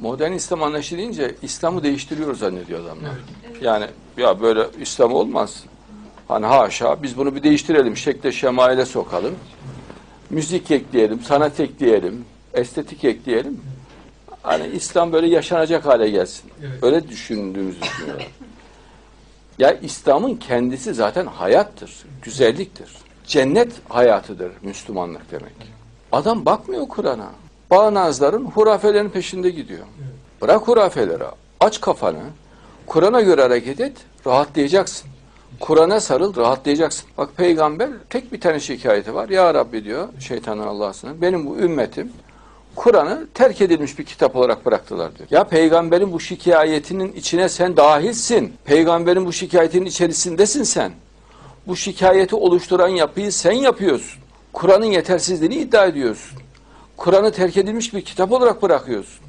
modern İslam anlayışı deyince İslam'ı değiştiriyor zannediyor adamlar. Yani ya böyle İslam olmaz. Hani haşa biz bunu bir değiştirelim, şekle şemaile sokalım. Müzik ekleyelim, sanat ekleyelim, estetik ekleyelim. Hani İslam böyle yaşanacak hale gelsin. Evet. Öyle düşündüğümüzü düşünüyorlar. Ya İslam'ın kendisi zaten hayattır, güzelliktir. Cennet hayatıdır Müslümanlık demek. Adam bakmıyor Kur'an'a. Bağnazların hurafelerin peşinde gidiyor. Bırak hurafeleri, aç kafanı. Kur'an'a göre hareket et, rahatlayacaksın. Kur'an'a sarıl, rahatlayacaksın. Bak peygamber tek bir tane şikayeti var. Ya Rabbi diyor şeytanın Allah'sına. Benim bu ümmetim Kur'an'ı terk edilmiş bir kitap olarak bıraktılar diyor. Ya peygamberin bu şikayetinin içine sen dahilsin. Peygamberin bu şikayetinin içerisindesin sen. Bu şikayeti oluşturan yapıyı sen yapıyorsun. Kur'an'ın yetersizliğini iddia ediyorsun. Kur'an'ı terk edilmiş bir kitap olarak bırakıyorsun.